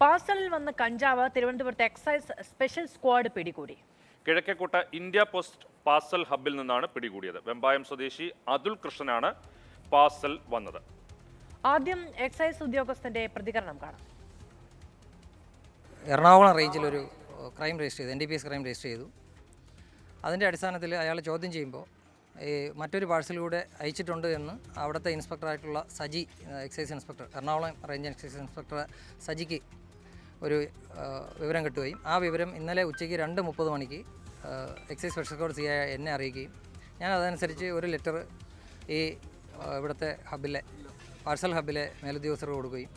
പാർസലിൽ വന്ന കഞ്ചാവ് തിരുവനന്തപുരത്ത് എക്സൈസ് സ്പെഷ്യൽ സ്ക്വാഡ് പിടികൂടി. കിഴക്കേക്കോട്ട ഇന്ത്യ പോസ്റ്റ് പാർസൽ ഹബ്ബിൽ നിന്നാണ് പിടികൂടിയത്. വെമ്പായം സ്വദേശി അതുൽ കൃഷ്ണനാണ് പാർസൽ വന്നത്. ആദ്യം എക്സൈസ് ഉദ്യോഗസ്ഥന്റെ പ്രതികരണം കാണാം. എറണാകുളം റേഞ്ചിൽ ഒരു ക്രൈം രജിസ്റ്റർ ചെയ്തു N D P S crime register ചെയ്തു. അതിന്റെ അടിസ്ഥാനത്തിൽ അയാൾ ചോദ്യം ചെയ്യുമ്പോൾ ഈ മറ്റൊരു പാഴ്സലിലൂടെ അയച്ചിട്ടുണ്ട് എന്ന് അവിടുത്തെ ഇൻസ്പെക്ടറായിട്ടുള്ള Saji excise inspector Ernakulam range excise inspector സജിക്ക് ഒരു വിവരം കിട്ടുകയും ആ വിവരം ഇന്നലെ ഉച്ചയ്ക്ക് രണ്ട് മുപ്പത് മണിക്ക് എക്സൈസ് സ്പെഷ്യൽ കോഡ് സി ആയ എന്നെ അറിയിക്കുകയും ഞാൻ അതനുസരിച്ച് ഒരു ലെറ്റർ ഈ ഇവിടുത്തെ ഹബിലെ പാർസൽ ഹബിലെ മേലുദ്യോഗസ്ഥർക്ക് കൊടുക്കുകയും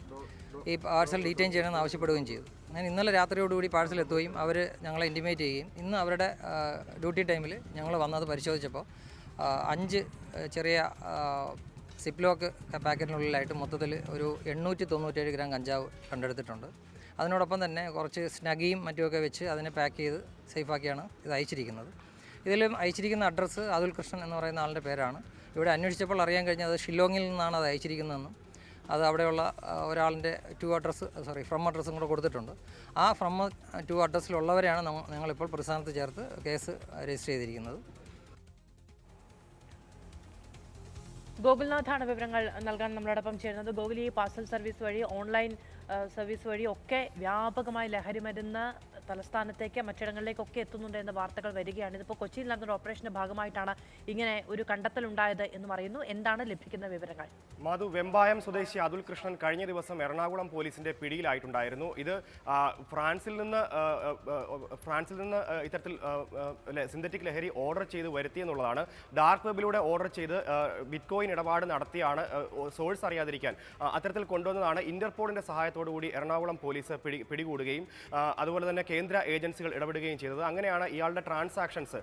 ഈ പാർസൽ ഡീറ്റെയിൻ ചെയ്യണമെന്ന് ആവശ്യപ്പെടുകയും ചെയ്തു. ഞാൻ ഇന്നലെ രാത്രിയോടുകൂടി പാർസൽ എത്തുകയും അവർ ഞങ്ങളെ ഇന്റിമേറ്റ് ചെയ്യുകയും ഇന്ന് അവരുടെ ഡ്യൂട്ടി ടൈമിൽ ഞങ്ങൾ വന്നത് പരിശോധിച്ചപ്പോൾ അഞ്ച് ചെറിയ സിപ്ലോക്ക് പാക്കറ്റിനുള്ളിലായിട്ട് മൊത്തത്തിൽ ഒരു എണ്ണൂറ്റി തൊണ്ണൂറ്റേഴ് ഗ്രാം കഞ്ചാവ് കണ്ടെടുത്തിട്ടുണ്ട്. അതിനോടൊപ്പം തന്നെ കുറച്ച് സ്നഗിയും മറ്റുമൊക്കെ വെച്ച് അതിനെ പാക്ക് ചെയ്ത് സേഫാക്കിയാണ് ഇത് അയച്ചിരിക്കുന്നത്. ഇതിലും അയച്ചിരിക്കുന്ന അഡ്രസ്സ് അതുൽ കൃഷ്ണൻ എന്ന് പറയുന്ന ആളുടെ പേരാണ്. ഇവിടെ അന്വേഷിച്ചപ്പോൾ അറിയാൻ കഴിഞ്ഞത് ഷില്ലോങ്ങിൽ നിന്നാണ് അത് അയച്ചിരിക്കുന്നതെന്നും അത് അവിടെയുള്ള ഒരാളിന്റെ ടു അഡ്രസ്സ് സോറി ഫ്രം അഡ്രസ്സും കൂടെ കൊടുത്തിട്ടുണ്ട്. ആ ഫ്രം ടു അഡ്രസ്സിലുള്ളവരെയാണ് ഞങ്ങളിപ്പോൾ പ്രസ്ഥാനത്ത് ചേർത്ത് കേസ് രജിസ്റ്റർ ചെയ്തിരിക്കുന്നത്. ഗോകുൽനാഥാണ് വിവരങ്ങൾ നൽകാൻ നമ്മളോടൊപ്പം ചേരുന്നത്. ഗോകുൽ ഈ പാർസൽ സർവീസ് വഴി ഓൺലൈൻ സർവീസ് വഴി ഒക്കെ വ്യാപകമായി ലഹരി മരുന്ന് തലസ്ഥാനത്തേക്ക് മറ്റിടങ്ങളിലേക്കൊക്കെ എത്തുന്നുണ്ട് എന്ന വാർത്തകൾ വരികയാണ്. ഇതിപ്പോൾ കൊച്ചിയിൽ നടന്നൊരു ഓപ്പറേഷന്റെ ഭാഗമായിട്ടാണ് ഇങ്ങനെ ഒരു കണ്ടെത്തലുണ്ടായത് എന്ന് പറയുന്നു. എന്താണ് ലഭിക്കുന്ന വിവരങ്ങൾ? മധു വെമ്പായം സ്വദേശി അതുൽ കൃഷ്ണൻ കഴിഞ്ഞ ദിവസം എറണാകുളം പോലീസിന്റെ പിടിയിലായിട്ടുണ്ടായിരുന്നു. ഇത് ഫ്രാൻസിൽ നിന്ന് ഫ്രാൻസിൽ നിന്ന് ഇത്തരത്തിൽ സിന്തറ്റിക് ലഹരി ഓർഡർ ചെയ്ത് വരുത്തിയെന്നുള്ളതാണ് ഡാർക്ക് വെബിലൂടെ ഓർഡർ ചെയ്ത് ബിറ്റ്കോയിൻ ഇടപാട് നടത്തിയാണ് സോഴ്സ് അറിയാതിരിക്കാൻ അത്തരത്തിൽ കൊണ്ടുവന്നതാണ്. ഇന്റർപോളിന്റെ സഹായത്തോടു കൂടി എറണാകുളം പോലീസ് പിടി പിടികൂടുകയും അതുപോലെ തന്നെ കേന്ദ്ര ഏജൻസികൾ ഇടപെടുകയും ചെയ്തത്. അങ്ങനെയാണ് ഇയാളുടെ ട്രാൻസാക്ഷൻസ്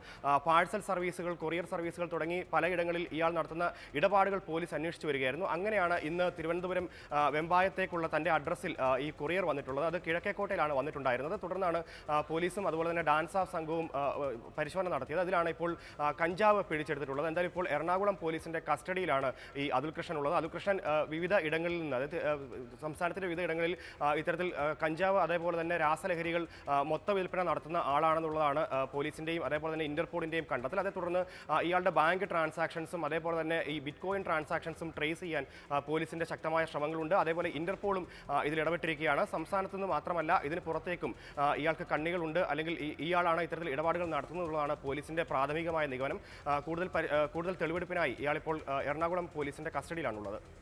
പാഴ്സൽ സർവീസുകൾ കൊറിയർ സർവീസുകൾ തുടങ്ങി പലയിടങ്ങളിൽ ഇയാൾ നടത്തുന്ന ഇടപാടുകൾ പോലീസ് അന്വേഷിച്ചു വരികയായിരുന്നു. അങ്ങനെയാണ് ഇന്ന് തിരുവനന്തപുരം വെമ്പായത്തേക്കുള്ള തന്റെ അഡ്രസ്സിൽ ഈ കൊറിയർ വന്നിട്ടുള്ളത്. അത് കിഴക്കേക്കോട്ടയിലാണ് വന്നിട്ടുണ്ടായിരുന്നത്. തുടർന്നാണ് പോലീസും അതുപോലെ തന്നെ ഡാൻസ് ഓഫ് സംഘവും പരിശോധന നടത്തിയത്. അതിലാണ് ഇപ്പോൾ കഞ്ചാവ് പിടിച്ചെടുത്തിട്ടുള്ളത്. എന്തായാലും ഇപ്പോൾ എറണാകുളം പോലീസിന്റെ കസ്റ്റഡിയിലാണ് ഈ അതുൽ കൃഷ്ണൻ ഉള്ളത്. അതുൽ കൃഷ്ണൻ വിവിധ ഇടങ്ങളിൽ നിന്ന് അതായത് സംസ്ഥാനത്തിന്റെ വിവിധ ഇടങ്ങളിൽ ഇത്തരത്തിൽ കഞ്ചാവ് അതേപോലെ തന്നെ രാസലഹരികൾ മൊത്ത വിൽപ്പന നടത്തുന്ന ആളാണെന്നുള്ളതാണ് പോലീസിന്റെയും അതേപോലെ തന്നെ ഇന്റർപോളിന്റെയും കണ്ടെത്തൽ. അതേ തുടർന്ന് ഇയാളുടെ ബാങ്ക് ട്രാൻസാക്ഷൻസും അതേപോലെ തന്നെ ഈ ബിറ്റ് കോയിൻ ട്രാൻസാക്ഷൻസും ട്രേസ് ചെയ്യാൻ പോലീസിന്റെ ശക്തമായ ശ്രമങ്ങളുണ്ട്. അതേപോലെ ഇന്റർപോളും ഇതിൽ ഇടപെട്ടിരിക്കുകയാണ് സംസ്ഥാനത്ത് നിന്ന് മാത്രമല്ല ഇതിന് പുറത്തേക്കും ഇയാൾക്ക് കണ്ണികളുണ്ട്. അല്ലെങ്കിൽ ഇയാളാണ് ഇത്തരത്തിൽ ഇടപാടുകൾ നടത്തുന്നതെന്നുള്ളതാണ് പോലീസിന്റെ പ്രാഥമികമായ നിഗമനം. കൂടുതൽ കൂടുതൽ തെളിവെടുപ്പിനായി ഇയാളിപ്പോൾ എറണാകുളം പോലീസിന്റെ കസ്റ്റഡിയിലാണുള്ളത്.